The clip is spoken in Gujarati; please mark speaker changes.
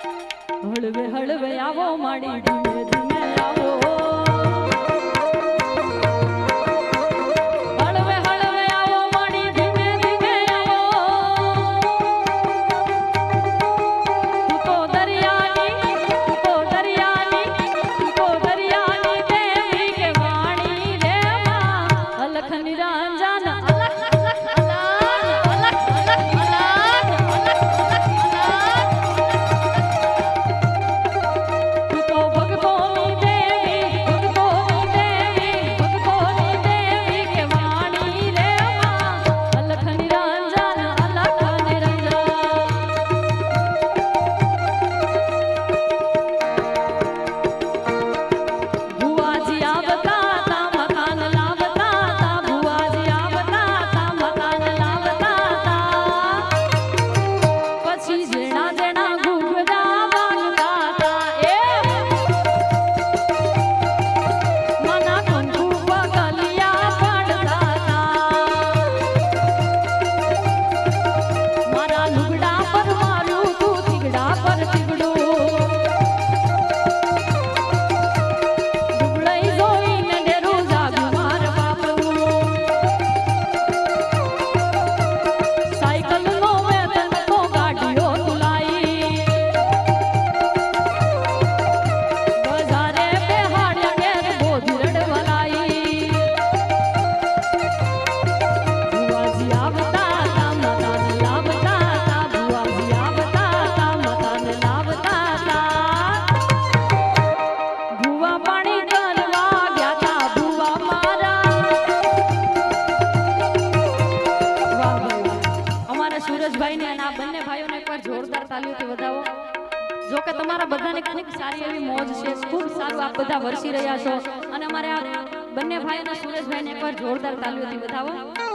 Speaker 1: હળવે હળવે આવો માડી ધીમે ધીમે આવો. તાળીઓને એકવાર જોરદાર તાળીઓથી વધાવો. જો કે તમારા બધાને ખૂબ સારી એવી મોજ છે, ખૂબ સારું આપ બધા વરસી રહ્યા છો. અને અમારા બંને ભાઈ અને સુરેશભાઈને એકવાર જોરદાર તાળીઓથી વધાવો.